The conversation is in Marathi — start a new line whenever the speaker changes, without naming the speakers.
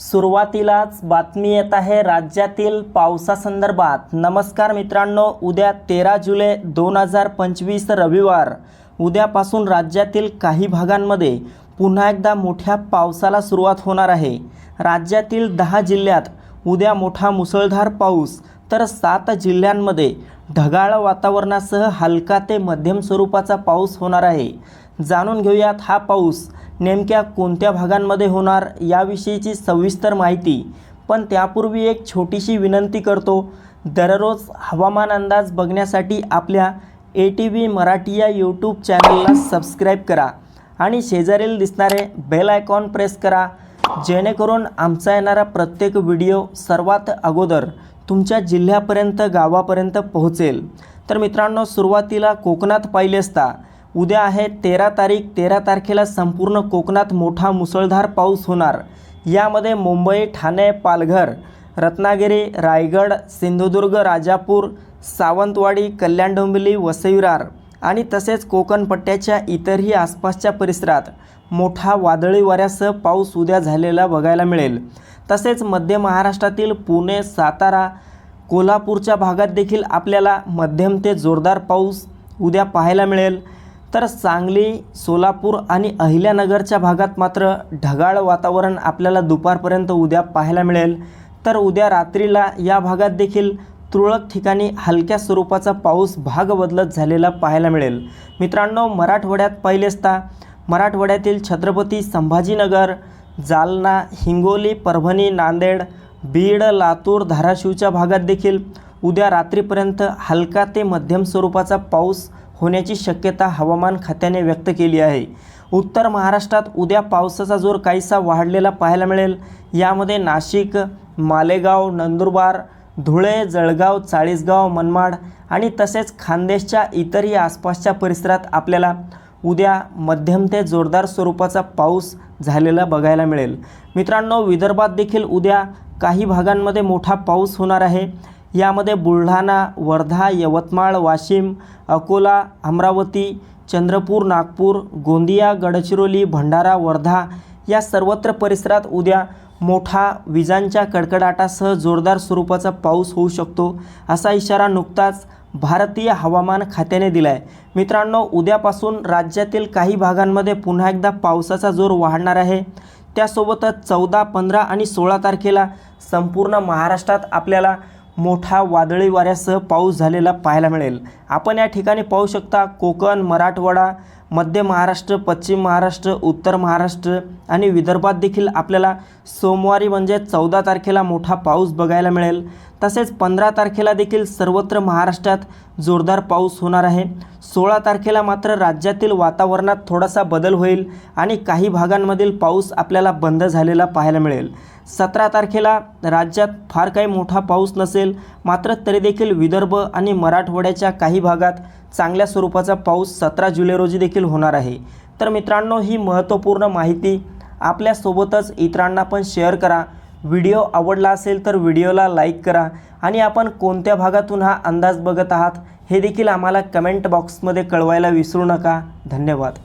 सुरुवातीलाच बातमी येत आहे राज्यातील पावसासंदर्भात. नमस्कार मित्रांनो उद्या तेरा जुलै दोन हजार पंचवीस रविवार. उद्यापासून राज्यातील काही भागांमध्ये पुन्हा एकदा मोठ्या पावसाला सुरुवात होणार आहे. राज्यातील दहा जिल्ह्यात उद्या मोठा मुसळधार पाऊस तर सात जिल्ह्यांमध्ये ढगाळ वातावरणासह हलका ते मध्यम स्वरूपाचा पाऊस होणार आहे. जाणून घेऊयात हा पाऊस नेमक्या कोणत्या भागांमध्ये होणार याविषयीची सविस्तर माहिती पण त्यापूर्वी एक छोटीशी विनंती करतो. दररोज हवामान अंदाज बघण्यासाठी आपल्या ए टी व्ही मराठी या यूट्यूब चॅनलला सबस्क्राईब करा आणि शेजारील दिसणारे बेल आयकॉन प्रेस करा जेणेकरून आमचा येणारा प्रत्येक व्हिडिओ सर्वात अगोदर तुमच्या जिल्ह्यापर्यंत गावापर्यंत पोहोचेल. तर मित्रांनो सुरुवातीला कोकणात पाहिले असता उद्या आहे तेरा तारीख. तेरा तारखेला संपूर्ण कोकणात मोठा मुसळधार पाऊस होणार. यामध्ये मुंबई ठाणे पालघर रत्नागिरी रायगड सिंधुदुर्ग राजापूर सावंतवाडी कल्याण डोंबिवली वसईरार आणि तसेच कोकणपट्ट्याच्या इतरही आसपासच्या परिसरात मोठा वादळी वाऱ्यासह पाऊस उद्या झालेला बघायला मिळेल. तसेच मध्य महाराष्ट्रातील पुणे सातारा कोल्हापूरच्या भागात देखील आपल्याला मध्यम ते जोरदार पाऊस उद्या पाहायला मिळेल. तर सांगली सोलापूर आणि अहिल्यानगरच्या भागात मात्र ढगाळ वातावरण आपल्याला दुपारपर्यंत उद्या पाहायला मिळेल. तर उद्या रात्रीला या भागात देखील तुरळक ठिकाणी हलक्या स्वरूपाचा पाऊस भाग बदलत झालेला पाहायला मिळेल. मित्रांनो मराठवाड्यात पाहिले असता मराठवाड्यातील छत्रपती संभाजीनगर जालना हिंगोली परभणी नांदेड बीड लातूर धाराशिवच्या भागात देखील उद्या रात्रीपर्यंत हलका ते मध्यम स्वरूपाचा पाऊस होण्याची शक्यता हवामान खात्याने व्यक्त केली आहे. उत्तर महाराष्ट्रात उद्या पावसाचा जोर काहीसा वाढलेला पाहायला मिळेल. यामध्ये नाशिक मालेगाव नंदुरबार धुळे जळगाव चाळीसगाव मनमाड आणि तसेच खानदेशच्या इतरही आसपासच्या परिसरात आपल्याला उद्या मध्यम ते जोरदार स्वरूपाचा पाऊस झालेला बघायला मिळेल. मित्रांनो विदर्भात देखील उद्या काही भागांमध्ये मोठा पाऊस होणार आहे. यामध्ये बुलढाणा वर्धा यवतमाळ वाशिम अकोला अमरावती चंद्रपूर नागपूर गोंदिया गडचिरोली भंडारा वर्धा या सर्वत्र परिसरात उद्या मोठा विजांच्या कडकडाटासह जोरदार स्वरूपाचा पाऊस होऊ शकतो असा इशारा नुकताच भारतीय हवामान खात्याने दिला आहे मित्रांनो उद्यापासून राज्यातील काही भागांमध्ये पुन्हा एकदा पावसाचा जोर वाढणार आहे. त्यासोबतच चौदा पंधरा आणि सोळा तारखेला संपूर्ण महाराष्ट्रात आपल्याला मोठा वादळी वाऱ्यासह पाऊस झालेला पाहायला मिळेल. आपण या ठिकाणी पाहू शकता कोकण मराठवाडा मध्य महाराष्ट्र पश्चिम महाराष्ट्र उत्तर महाराष्ट्र आणि विदर्भात देखील आपल्याला सोमवारी म्हणजे चौदा तारखेला मोठा पाऊस बघायला मिळेल. तसेच पंधरा तारखेला देखील सर्वत्र महाराष्ट्रात जोरदार पाऊस होणार आहे. सोळा तारखेला मात्र राज्यातील वातावरणात थोडासा बदल होईल आणि काही भागांमधील पाऊस आपल्याला बंद झालेला पाहायला मिळेल. सतरा तारखेला राज्यात फार काही मोठा पाऊस नसेल मात्र तरी देखील विदर्भ आणि मराठवाड्याच्या काही भागात चांगल्या स्वरूपाचा पाऊस सतरा जुलै रोजी देखील होणार आहे. तर मित्रांनो ही महत्त्वपूर्ण माहिती आपल्यासोबतच इतरांना पण शेअर करा. व्हिडिओ आवडला असेल तर व्हिडिओला लाईक करा आणि आपण कोणत्या भागातून हा अंदाज बघत आहात हे देखील आम्हाला कमेंट बॉक्समध्ये कळवायला विसरू नका. धन्यवाद.